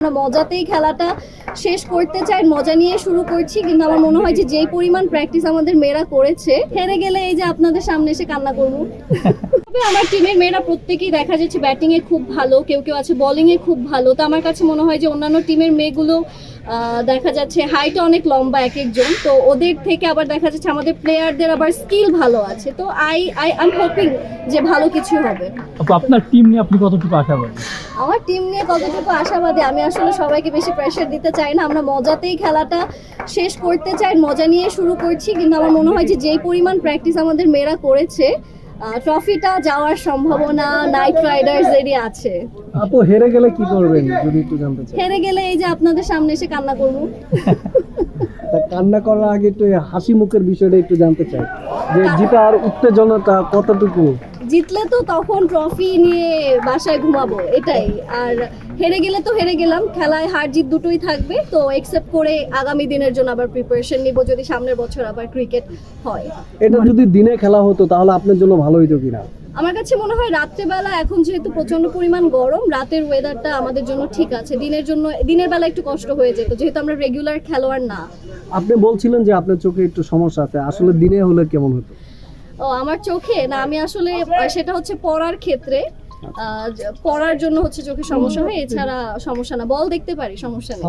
আমরা মজাতেই খেলাটা শেষ করতে চাই, মজা নিয়ে শুরু করছি, কিন্তু আমার মনে হয় যে যেই পরিমাণ প্র্যাকটিস আমাদের মেয়েরা করেছে, হেরে গেলে এই যে আপনাদের সামনে এসে কান্না করব। তবে আমার টিমের মেয়েরা প্রত্যেকেই দেখা যাচ্ছে ব্যাটিং এ খুব ভালো কেউ কেউ আছে বোলিং এ খুব ভালো। তো আমার কাছে মনে হয় যে অন্যান্য টিমের মেয়েগুলো দেখা যাচ্ছে হাইট অনেক লম্বা এক একজন। তো ওদের থেকে আবার দেখা যাচ্ছে আমাদের প্লেয়ারদের আবার স্কিল ভালো আছে। তো আই আই আই হোপিং যে ভালো কিছু হবে। আপনার টিম নিয়ে আপনি কতটুকু আশাবাদী? আমার টিম নিয়ে কতটুকু আশাবাদী? আমি আসলে সবাইকে বেশি প্রেশার দিতে চাই না। আমরা মজাতেই খেলাটা শেষ করতে চাই মজা নিয়ে শুরু করছি। কিন্তু আমার মনে হয় যে যেই পরিমাণ প্র্যাকটিস আমাদের মেয়েরা করেছে ট্রফিটা যাওয়ার সম্ভাবনা নাইট রাইডার্সেরই আছে। আপু হেরে গেলে কি করবেন যদি একটু জানতে চাই? হেরে গেলে এই যে আপনাদের সামনে এসে কান্না করব। কান্না করার আগে একটু হাসি মুখের বিষয়টা একটু জানতে চাই। যে জিতার উত্তেজনাটা কতটুকু? জিতলে তো তখন ট্রফি নিয়ে বাসায় ঘুমাবো এটাই। আর হেরে গেলে তো হেরে গেলাম খেলায় হার জিত দুটোই থাকবে তো একসেপ্ট করে আগামী দিনের জন্য আবার প্রিপারেশন নিব যদি সামনের বছর আবার ক্রিকেট হয়। এটা যদি দিনে খেলা হতো তাহলে আপনার জন্য ভালো হইতো কিনা? আমার কাছে মনে হয় রাত্রেবেলা এখন যেহেতু প্রচণ্ড পরিমাণ গরম রাতের ওয়েদারটা আমাদের জন্য ঠিক আছে। দিনের জন্য দিনের বেলা একটু কষ্ট হয়ে যেত যেহেতু আমরা রেগুলার খেলোয়াড় না। আপনি বলছিলেন যে আপনার চোখে একটু সমস্যা আছে আসলে দিনে হলে কেমন হতো? ও আমার চোখে? না আমি আসলে সেটা হচ্ছে পড়ার ক্ষেত্রে পড়ার জন্য হচ্ছে চোখে সমস্যা হয় এছাড়া সমস্যা না। বল দেখতে পারি সমস্যা নেই।